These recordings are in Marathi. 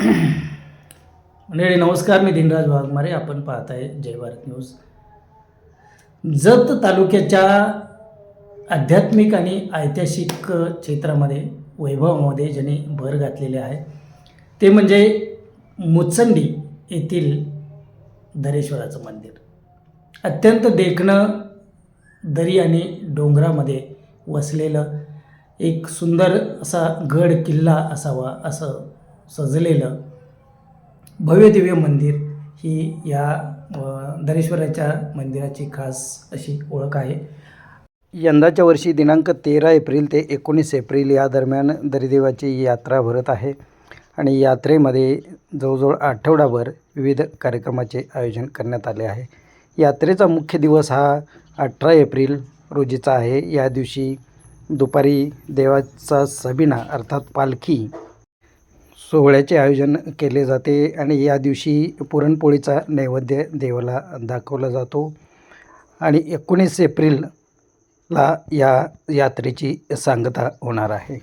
मंडळी नमस्कार. मी दिनराज वाघमारे. आपण पाहत आहे जय भारत न्यूज. जत तालुक्याच्या आध्यात्मिक आणि ऐतिहासिक क्षेत्रामध्ये वैभवामध्ये ज्यांनी भर घातलेले आहे ते म्हणजे मुचंडी येथील दरेश्वराचं मंदिर. अत्यंत देखणं दरी आणि डोंगरामध्ये वसलेलं एक सुंदर असा गड किल्ला असावा असं सजलेलं भव्यदिव्य मंदिर ही या दरेश्वराच्या मंदिराची खास अशी ओळख आहे. यंदाच्या वर्षी दिनांक तेरा एप्रिल ते एकोणीस एप्रिल या दरम्यान दरिदेवाची यात्रा भरत आहे आणि यात्रेमध्ये जवळजवळ आठवडाभर विविध कार्यक्रमाचे आयोजन करण्यात आले आहे. यात्रेचा मुख्य दिवस हा अठरा एप्रिल रोजीचा आहे. या दिवशी दुपारी देवाचा सबिना अर्थात पालखी सोहळ्याचे आयोजन केले जाते आणि या दिवशी पुरणपोळीचा नैवेद्य देवाला दाखवला जातो. आणि एकोणीस एप्रिलला या यात्रेची सांगता होणार आहे.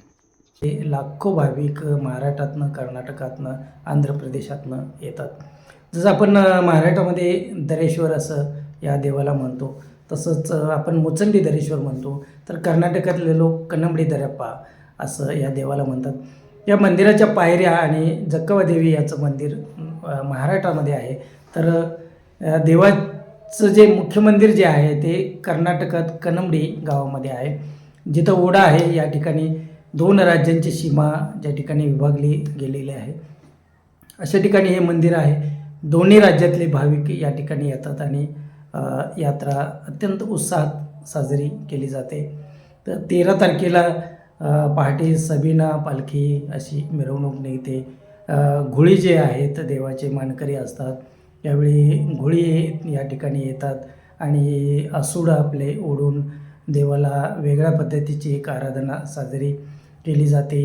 हे लाखो भाविक महाराष्ट्रातनं कर्नाटकातनं आंध्र प्रदेशातनं येतात. जसं आपण महाराष्ट्रामध्ये दरेश्वर असं या देवाला म्हणतो तसंच आपण मुचंडी दरेश्वर म्हणतो तर कर्नाटकातले लोक कन्नमडी दरप्पा असं या देवाला म्हणतात. या मंदिराच्या पायऱ्या आणि जक्कवादेवी याचं मंदिर महाराष्ट्रामध्ये आहे. तर देवाचं जे मुख्य मंदिर जे आहे ते कर्नाटकात कनमडी गावामध्ये आहे. जिथं ओढा आहे या ठिकाणी दोन राज्यांची सीमा ज्या ठिकाणी विभागली गेलेली आहे. अशा ठिकाणी हे मंदिर आहे. दोन्ही राज्यातले भाविक या ठिकाणी येतात आणि यात्रा अत्यंत उत्साहात साजरी केली जाते. तर तेरा तारखेला पहाटे सबिना पालखी अशी मिरवणूक निघते. घोळी जे आहेत देवाचे मानकरी असतात. यावेळी घोळी या ठिकाणी येतात आणि असूड आपले ओढून देवाला वेगळ्या पद्धतीची एक आराधना साजरी केली जाते.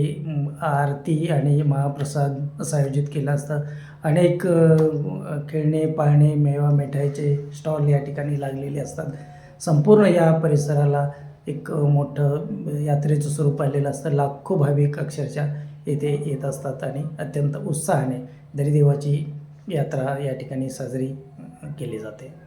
आरती आणि महाप्रसाद असं आयोजित केलं असतं. अनेक खेळणे पाळणे मेवा मिठाईचे स्टॉल या ठिकाणी लागलेले असतात. संपूर्ण या परिसराला एक मोठं यात्रेचं स्वरूप आलेलं असतं. लाखो भाविक अक्षरशः येथे येत असतात आणि अत्यंत उत्साहाने दरीदेवाची यात्रा या ठिकाणी साजरी केली जाते.